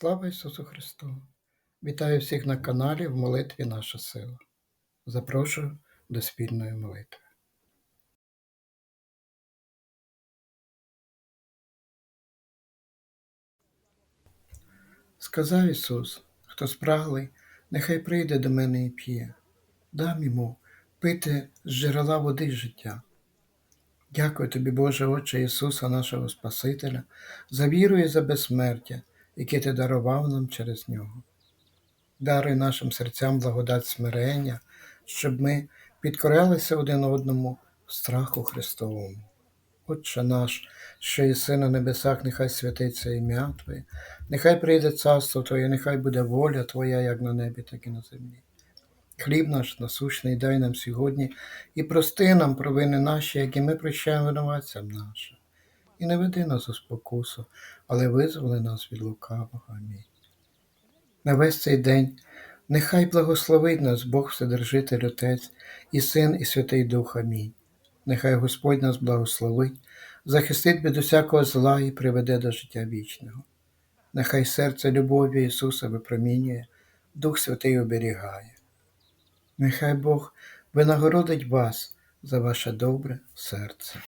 Слава Ісусу Христу! Вітаю всіх на каналі в молитві Наша сила. Запрошую до спільної молитви. Сказав Ісус, хто спраглий, нехай прийде до мене і п'є. Дам йому пити з джерела води життя. Дякую тобі, Боже Отче Ісуса, нашого Спасителя, за віру і за безсмертя, яке ти дарував нам через нього. Даруй нашим серцям благодать смирення, щоб ми підкорялися один одному в страху Христовому. Отче наш, що єси на небесах, нехай святиться ім'я Твоє, нехай прийде царство Твоє, нехай буде воля Твоя, як на небі, так і на землі. Хліб наш насущний дай нам сьогодні і прости нам провини наші, які ми прощаємо винуватцям нашим. І не веди нас у спокусу, але визволи нас від лукавого. Амінь. На весь цей день нехай благословить нас Бог Вседержитель Отець, і Син, і Святий Дух. Амінь. Нехай Господь нас благословить, захистить від усякого зла і приведе до життя вічного. Нехай серце любові Ісуса випромінює, Дух Святий оберігає. Нехай Бог винагородить вас за ваше добре серце.